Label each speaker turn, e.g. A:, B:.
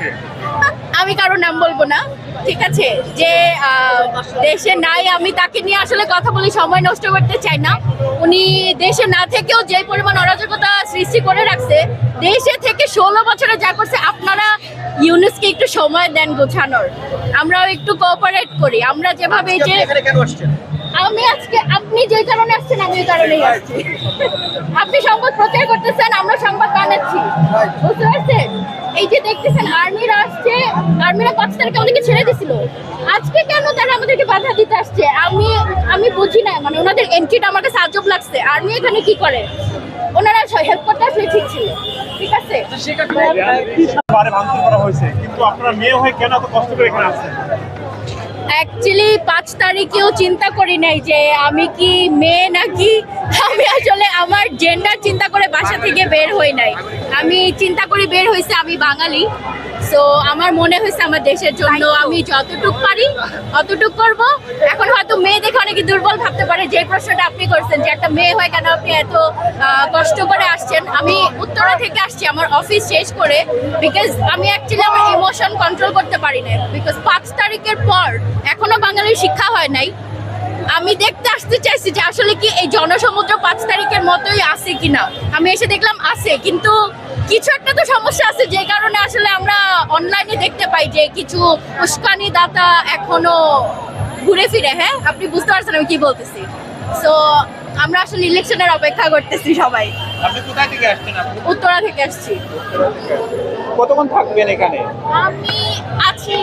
A: আসছে
B: আমি কারও নাম বলব না ঠিক আছে? যে দেশে নাই আমি তাকে নিয়ে আসলে কথা বলে সময় নষ্ট করতে চাই না। উনি দেশে না থেকেও যে পরিমাণ অরাজকতা সৃষ্টি করে রাখছে দেশে থেকে ষোলো বছরে যা করছে আপনারা ইউনুসকে একটু সময় দেন গোছানোর। আমরাও একটু কোঅপারেট করি। আমরা যেভাবে যে আমি আজকে আপনি যে কারণে আসছেন আমি ওই কারণেই আসছি। আপনি সংবাদ প্রচার করতেছেন আমরা সংবাদ বানাচ্ছি। বুঝতে পারছেন? এই যে দেখতেছেন আর্মিরা আসছে আর্মিরা পাঁচ তারিখে আমাদেরকে ছেড়ে দিছিল। আজকে কেন তারা আমাদেরকে বাধা দিতে আসছে? আমি আমি বুঝি না মানে ওনাদের এন্ট্রিটা আমার কাছে আজব লাগছে। আর্মি এখানে কি করে? ওনারা হেল্প করতে আসলে ঠিক ছিল ঠিক আছে?
A: বারে ভাঙচুর করা হয়েছে কিন্তু আপনার মেয়ে হয়ে কেন এত কষ্ট করে এখানে আসছেন?
B: অ্যাকচুয়ালি পাঁচ তারিখেও চিন্তা করি নাই যে আমি কি মেয়ে নাকি? আমি আসলে আমার জেন্ডার চিন্তা করে বাসা থেকে বের হই নাই। আমি চিন্তা করি বের হয়েছে আমি বাঙালি। সো আমার মনে হয়েছে আমার দেশের জন্য আমি যতটুক পারি, অতটুক করব। এখন হয়তো মেয়ে দেখে অনেকে দুর্বল ভাবতে পারে যে প্রশ্নটা আপনি করছেন যে একটা মেয়ে হয় কেন আপনি এত কষ্ট করে আসছেন? আমি উত্তরা থেকে আসছি, আমার অফিস শেষ করে বিকজ আমি অ্যাকচুয়ালি আমার ইমোশন তারিখের পর এখনও বাঙালির শিক্ষা হয় নাই। আমি দেখতে আসতে চাইছি যে আসলে কি এই জনসমুদ্র পাঁচ তারিখের মতোই আছে কিনা। আমি এসে দেখলাম আছে কিন্তু কিছু একটা তো সমস্যা আছে যে কারণে আসলে আমরা অনলাইনে দেখতে পাই যে কিছু উস্কানি দাতা এখনও ঘুরে ফিরে হ্যাঁ? আপনি বুঝতে পারছেন আমি কি বলতেছি। সো আমরা আসলে ইলেকশনের অপেক্ষা করতেছি সবাই।
A: আপনি কোথায় থেকে আসছেন
B: উত্তরা থেকে আসছি।
A: কতক্ষণ থাকবেন এখানে?
B: আমি আছি।